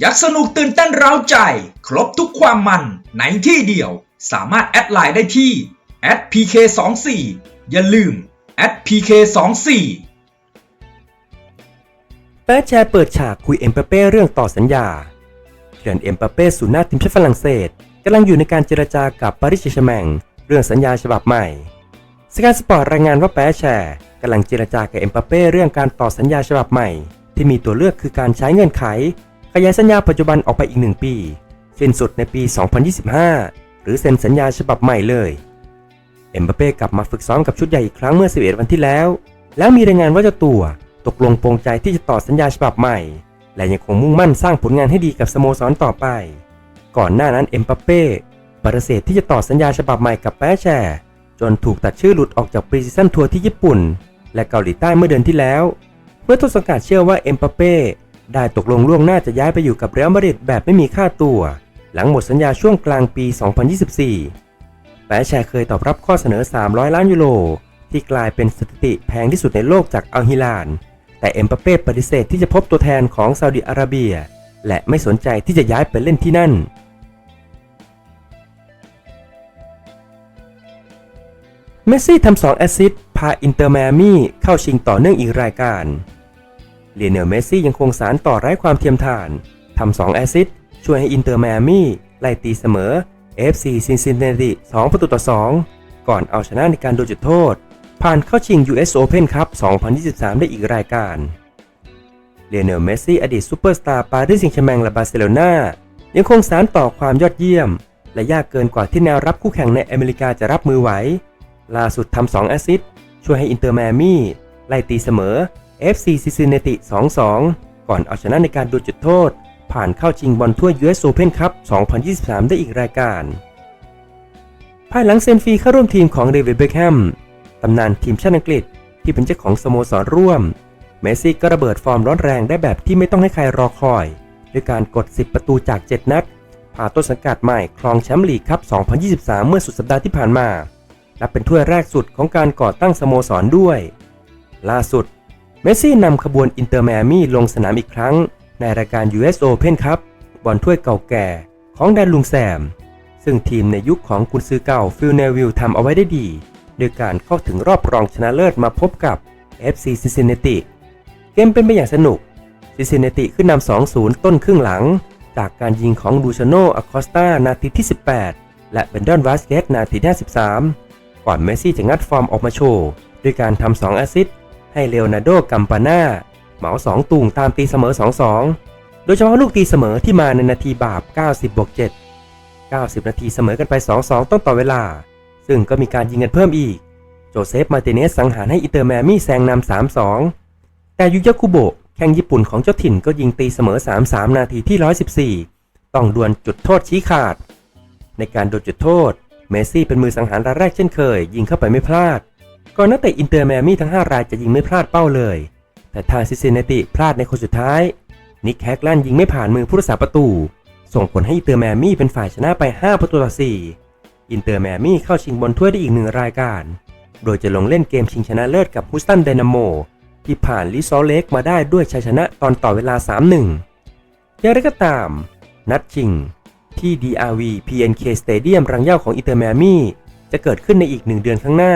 ยักสนุกตื่นเต้นเร้าใจ ครบทุกความมันในที่เดียว สามารถแอดไลน์ได้ที่ @pk24 อย่าลืม @pk24 แป๊ะแชร์เปิดฉากคุยเอ็มเปเป้เรื่องต่อสัญญาเขื่อนเอ็มเปเป้ศูนย์หน้าทีมชาติฝรั่งเศสกำลังอยู่ในการเจรจากับปาริสแชร์แมงเรื่องสัญญาฉบับใหม่สกายสปอร์ตรายงานว่าแป๊ะแชร์กำลังเจรจากับเอ็มเปเป้เรื่องการต่อสัญญาฉบับใหม่ ที่มีตัวเลือกคือการใช้เงื่อนไข ขยายสัญญาปัจจุบันออกไปอีกหนึ่งปี สิ้นสุดในปี 2025 หรือเซ็นสัญญาฉบับใหม่เลย เอ็มบัปเป้กลับมาฝึกซ้อมกับชุดใหญ่อีกครั้งเมื่อ 11 วันที่แล้ว แล้วมีรายงานว่าเจ้าตัวตกลงปรงใจที่จะต่อสัญญาฉบับใหม่ และยังคงมุ่งมั่นสร้างผลงานให้ดีกับสโมสรต่อไป ก่อนหน้านั้นเอ็มบัปเป้ปฏิเสธที่จะต่อสัญญาฉบับใหม่กับแปะแชร์จนถูกตัดชื่อหลุดออกจากปรีซีซั่นทัวร์ที่ญี่ปุ่น และเกาหลีใต้เมื่อเดือนที่แล้ว เมื่อต้นสังกัดเชื่อว่าเอ็มบัปเป้ ได้ตกลงล่วงหน้าจะย้ายไปอยู่กับเรอัลมาดริดแบบไม่มีค่าตัว หลังหมดสัญญาช่วงกลางปี 2024 แปะแชร์เคยตอบรับข้อเสนอ 300 ล้านยูโรที่กลายเป็นสถิติแพงที่สุดในโลกจากอัลฮิลาน แต่เอ็มบัปเป้ปฏิเสธที่จะพบตัวแทนของซาอุดิอาระเบีย และไม่สนใจที่จะย้ายไปเล่นที่นั่นเมสซี่ทำ2แอสซิสต์พาอินเตอร์แมมี่เข้าชิงต่อเนื่องอีกรายการ เลียเนลเมสซี่ยังคงสารต่อไร้ความเทียมทานทำ2แอสซิสช่วยให้อินเตอร์แมมี่ไล่ตีเสมอ FC ซินซินเนติ2ประตูต่อ 2 ก่อนเอาชนะในการโดนจุดโทษ ผ่านเข้าชิง US Open Cup 2023 ได้อีกรายการเลียเนลเมสซี่อดีตซูเปอร์สตาร์ปารีสแซงต์แชร์แมงและบาร์เซโลนายังคงสารต่อความยอดเยี่ยม และยากเกินกว่าที่แนวรับคู่แข่งในอเมริกาจะรับมือไหวล่าสุดทำ2แอสซิสช่วยให้อินเตอร์แมมี่ไล่ตีเสมอ FC Cincinnati 2-2 ก่อนเอาชนะในการดนจุดโทษ ผ่านเข้าชิงบอลถ้วย US Open Cup 2023 ได้อีกรายการ ภายหลังเซนฟีเข้าร่วมทีมของเดวิดเบคแฮมตำนานทีมชาติอังกฤษที่เป็นเจ้าของสโมสรร่วม เมสซี่ก็ระเบิดฟอร์มร้อนแรงได้แบบที่ไม่ต้องให้ใครรอคอย ด้วยการกด 10 ประตูจาก 7 นัดพาต้นสังกัดใหม่ครองแชมป์ลีกครับ 2023 เมื่อสุดสัปดาห์ที่ผ่านมา และเป็นถ้วยแรกสุดของการก่อตั้งสโมสรด้วย ล่าสุด เมสซี่นำขบวนอินเตอร์แมมี่ลงสนามอีกครั้ง ในรายการ US Open ครับบอลถ้วยเก่าแก่ของแดนลุงแซม ซึ่งทีมในยุคของกุนซือเก่าฟิลเนวิลทำเอาไว้ได้ดีโดยการเข้าถึงรอบรองชนะเลิศมาพบกับ FC Cincinnati เกมเป็นไปอย่างสนุก Cincinnati ขึ้นนำ 2-0 ต้นครึ่งหลัง จากการยิงของดูชโนอคอสตานาทีที่ 18 และเบนดอนวาสเกตนาทีที่53ก่อนเมสซี่จะงัดฟอร์มออกมาโชว์ ด้วยการทำ 2 แอสซิสต์ ให้เลโอนาร์โดกัมปาน่าเหมา2ตุงตามตีเสมอ 2-2 โดยเฉพาะลูกตีเสมอที่มาในนาทีบาป 90บวก7 90 นาทีเสมอกันไป 2-2 ต้องต่อเวลา ซึ่งก็มีการยิงกันเพิ่มอีก โจเซฟ มาร์ติเนสสังหารให้อิเตอร์แมมี่แซงนำ3-2 แต่ยูยาคุโบะแข่งญี่ปุ่นของเจ้าถิ่นก็ยิงตีเสมอ 3-3 นาทีที่ 114 ต้องดวลจุดโทษชี้ขาด ในการโดนจุดโทษ เมสซี่เป็นมือสังหารรายแรกเช่นเคย ยิงเข้าไปไม่พลาด ก่อนนักเตะอินเตอร์แมมี่ทั้ง 5 รายจะยิงไม่พลาดเป้าเลย แต่ทางซิซินเนติพลาดในคนสุดท้าย นิกแฮกแลนยิงไม่ผ่านมือผู้รักษาประตู ส่งผลให้อินเตอร์แมมี่เป็นฝ่ายชนะไป 5 ประตูต่อ 4 อินเตอร์แมมี่เข้าชิงบอลถ้วยได้อีกหนึ่งรายการ โดยจะลงเล่นเกมชิงชนะเลิศกับฮูสตันไดนาโมที่ผ่านลิซอเล็กมาได้ด้วยชัยชนะตอนต่อเวลา 3-1 อย่างไรก็ตาม นัดชิง ที่ DRV PNK Stadium รังเย้าของอินเตอร์แมมี่จะเกิดขึ้นในอีกหนึ่งเดือนข้างหน้า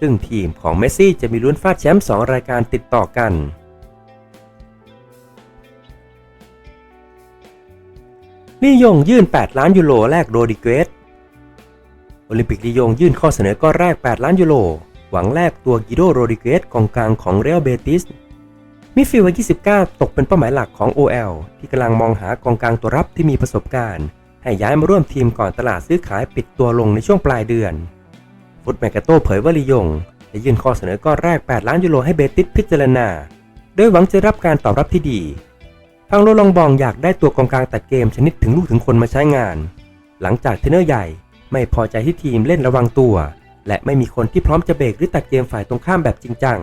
ซึ่งทีมของเมสซี่จะมีลุ้นฟาดแชมป์2รายการติดต่อกันลียงยื่น 8 ล้านยูโรแลกโรดิเกสโอลิมปิกลียงยื่นข้อเสนอก้อนแรก 8 ล้านยูโร หวังแลกตัวกิโดโรดิเกสกองกลางของเรอัลเบติสมิดฟิลด์วัย29 ตกเป็นเป้าหมายหลักของ OL ที่กำลังมองหากองกลางตัวรับที่มีประสบการณ์ ให้ย้ายมาร่วมทีมก่อนตลาดซื้อขายปิดตัวลงในช่วงปลายเดือน ฟุตแมกกาโตเผยว่าลียงจะยื่นข้อเสนอก้อนแรก 8 ล้านยูโรให้เบติสพิจารณา โดยหวังจะรับการตอบรับที่ดี ทางโรลองบองอยากได้ตัวกองกลางตัดเกมชนิดถึงลูกถึงคนมาใช้งาน หลังจากเทรนเนอร์ใหญ่ไม่พอใจที่ทีมเล่นระวังตัว และไม่มีคนที่พร้อมจะเบรกหรือตัดเกมฝ่ายตรงข้ามแบบจริงจัง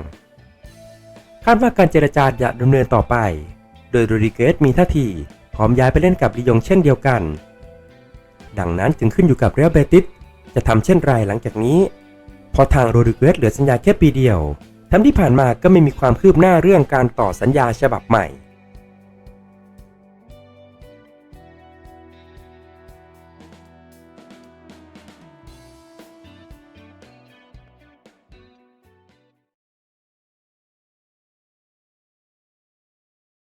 คาดว่าการเจรจาจะดำเนินต่อไป โดยโรดิเกสมีท่าทีพร้อมย้ายไปเล่นกับลียงเช่นเดียวกัน ดังนั้นจึงขึ้นอยู่กับเรอัลเบติส จะทำเช่นไรหลังจากนี้ พอทางโรดริเกสเหลือสัญญาแค่ปีเดียว ทั้งที่ผ่านมาก็ไม่มีความคืบหน้าเรื่องการต่อสัญญาฉบับใหม่